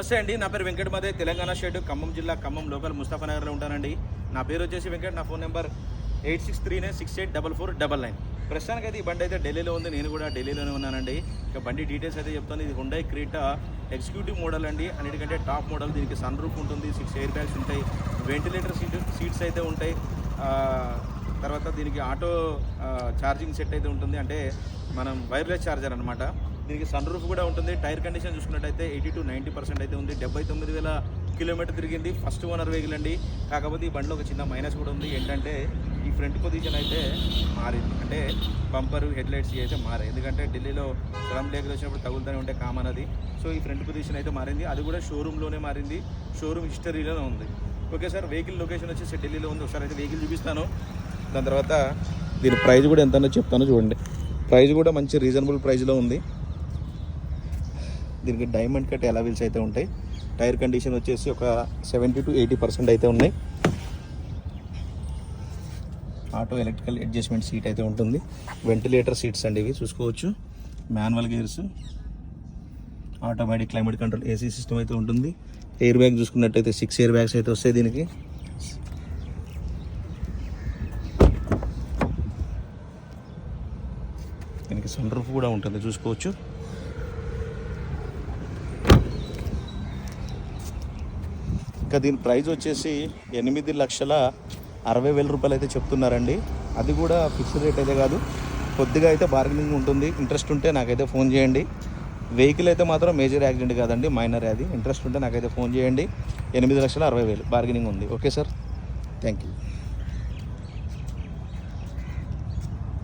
నమస్తే అండి నా పేరు వెంకట మాదే తెలంగాణ స్టేట్ ఖమ్మం జిల్లా ఖమ్మం లోకల్ ముస్తాఫానగర్లో ఉంటానండి. నా పేరు వచ్చేసి వెంకట్ నా phone number eight six three nine six eight double four double nine. ప్రస్తుతానికి అయితే ఈ బండి అయితే ఢిల్లీలో ఉంది నేను కూడా ఢిల్లీలోనే ఉన్నానండి. ఇక బండి డీటెయిల్స్ అయితే చెప్తాను ఇది హుండై క్రీటా ఎగ్జిక్యూటివ్ మోడల్ అండి. అన్నిటికంటే టాప్ మోడల్ దీనికి సన్ రూఫ్ ఉంటుంది సిక్స్ ఎయిర్ బ్యాగ్స్ ఉంటాయి వెంటిలేటర్ సీట్ సీట్స్ అయితే ఉంటాయి. తర్వాత దీనికి ఆటో ఛార్జింగ్ సెట్ అయితే ఉంటుంది. అంటే మనం వైర్లెస్ ఛార్జర్ అనమాట దీనికి సన్ రూఫ్ కూడా ఉంటుంది. టైర్ కండిషన్ చూసుకున్నట్టయితే ఎయిటీ టు నైంటీ పర్సెంట్ అయితే ఉంది. డెబ్బై తొమ్మిది వేల కిలోమీటర్ తిరిగింది. ఫస్ట్ ఓనర్ వెహికల్ అండి. కాకపోతే ఈ బండిలో ఒక చిన్న మైనస్ కూడా ఉంది. ఏంటంటే ఈ ఫ్రంట్ పొజిషన్ అయితే మారింది. అంటే బంపర్ హెడ్ లైట్స్ అయితే మారాయి. ఎందుకంటే ఢిల్లీలో స్లమ్ లేకలు వచ్చినప్పుడు తగులుతూనే ఉంటే కామన్ అది. సో ఈ ఫ్రంట్ పొజిషన్ అయితే మారింది. అది కూడా షోరూంలోనే మారింది. షోరూమ్ హిస్టరీలోనే ఉంది. ఓకే సార్ వెహికల్ లొకేషన్ వచ్చేసి ఢిల్లీలో ఉంది. ఒకసారి అయితే వెహికల్ చూపిస్తాను. దాని తర్వాత దీని ప్రైస్ కూడా ఎంత చెప్తాను చూడండి. ప్రైస్ కూడా మంచి రీజనబుల్ ప్రైస్లో ఉంది. దీనికి డైమండ్ కట్ ఎలా వీల్స్ అయితే ఉంటాయి. టైర్ కండిషన్ వచ్చేసి ఒక సెవెంటీ టు ఎయిటీ పర్సెంట్ అయితే ఉన్నాయి. ఆటో ఎలక్ట్రికల్ అడ్జస్ట్మెంట్ సీట్ అయితే ఉంటుంది. వెంటిలేటర్ సీట్స్ అండి ఇవి చూసుకోవచ్చు. Manual gears automatic climate control AC system అయితే ఉంటుంది. ఎయిర్ బ్యాగ్ చూసుకున్నట్టయితే సిక్స్ ఎయిర్ బ్యాగ్స్ అయితే వస్తాయి దీనికి. దీనికి సన్ రూఫ్ కూడా ఉంటుంది చూసుకోవచ్చు. ఇంకా దీని ప్రైస్ వచ్చేసి ఎనిమిది లక్షల అరవై వేల రూపాయలు అయితే చెప్తున్నారండి. అది కూడా ఫిక్స్డ్ రేట్ అయితే కాదు. కొద్దిగా అయితే బార్గెనింగ్ ఉంటుంది. ఇంట్రెస్ట్ ఉంటే నాకైతే ఫోన్ చేయండి. వెహికల్ అయితే మాత్రం మేజర్ యాక్సిడెంట్ కాదండి మైనర్ అది. ఇంట్రెస్ట్ ఉంటే నాకైతే ఫోన్ చేయండి. ఎనిమిది లక్షల అరవై వేలు బార్గెనింగ్ ఉంది. Okay sir. Thank you.